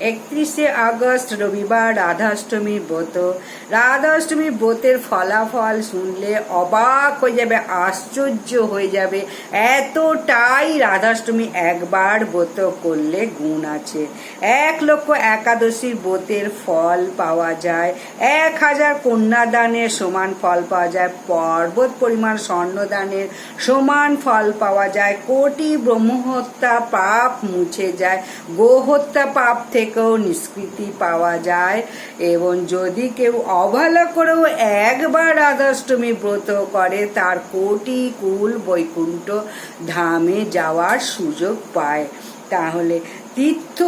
একত্রিশে আগস্ট রবিবার রাধাষ্টমীর ব্রত। রাধাষ্টমীর ব্রতের ফলাফল শুনলে অবাক হয়ে যাবে, আশ্চর্য হয়ে যাবে। এতটাই রাধাষ্টমী একবার ব্রত করলে গুণ আছে। এক লক্ষ একাদশীর ব্রতের ফল পাওয়া যায়, এক হাজার কন্যাদানের সমান ফল পাওয়া যায়, পর্বত পরিমাণ স্বর্ণদানের সমান ফল পাওয়া যায়, কোটি ব্রহ্মহত্যা পাপ মুছে যায়, গোহত্যা পাপ থেকেও নিষ্কৃতি পাওয়া যায়, এবং যদি কেউ অবহেলা করেও একবার রাধাষ্টমী ব্রত করে, তার কোটি কুল বৈকুণ্ঠ ধামে যাওয়ার সুযোগ পায়। তাহলে তীর্থ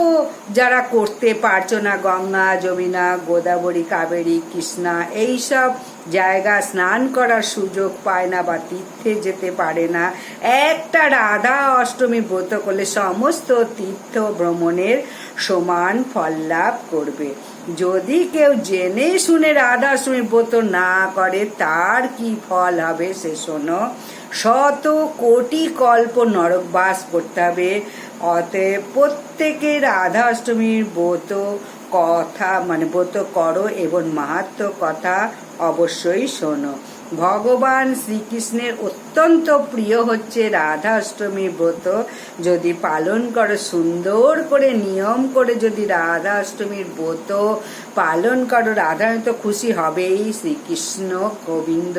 যারা করতে পারছ না, গঙ্গা, যমুনা, গোদাবরী, কাবেরী, কৃষ্ণা, এইসব জায়গা স্নান করার সুযোগ পায় না বা তীর্থে যেতে পারে না। একটা রাধা অষ্টমী ব্রত করলে সমস্ত তীর্থ ভ্রমণের সমান ফল লাভ করবে। যদি কেউ জেনে শুনে রাধা অষ্টমী ব্রত না করে, তার কি ফল হবে সে শোনো। শত কোটি কল্প নরকবাস করতে হবে। অতএব প্রত্যেকে রাধা অষ্টমীর ব্রত কথা মানে ব্রত করো এবং মাহাত্ম কথা অবশ্যই শোনো। ভগবান শ্রীকৃষ্ণের অত্যন্ত প্রিয় হচ্ছে রাধা অষ্টমী ব্রত। যদি পালন করো, সুন্দর করে নিয়ম করে যদি রাধা অষ্টমীর ব্রত পালন করো, রাধা তো খুশি হবেই। শ্রীকৃষ্ণ গোবিন্দ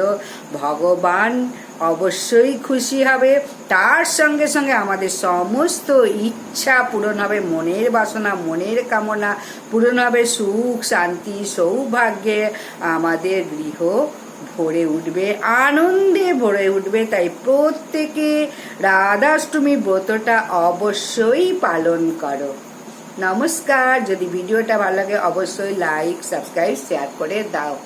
ভগবান অবশ্যই খুশি হবে। তার সঙ্গে সঙ্গে আমাদের সমস্ত ইচ্ছা পূরণ হবে। মনের বাসনা, মনের কামনা পূরণ হবে। সুখ, শান্তি, সৌভাগ্যে আমাদের গৃহ ভরে উঠবে, আনন্দে ভরে উঠবে। তাই প্রত্যেকে রাধাষ্টমী ব্রতটা অবশ্যই পালন করো। নমস্কার। যদি ভিডিওটা ভালো লাগে, অবশ্যই লাইক সাবস্ক্রাইব শেয়ার করে দাও।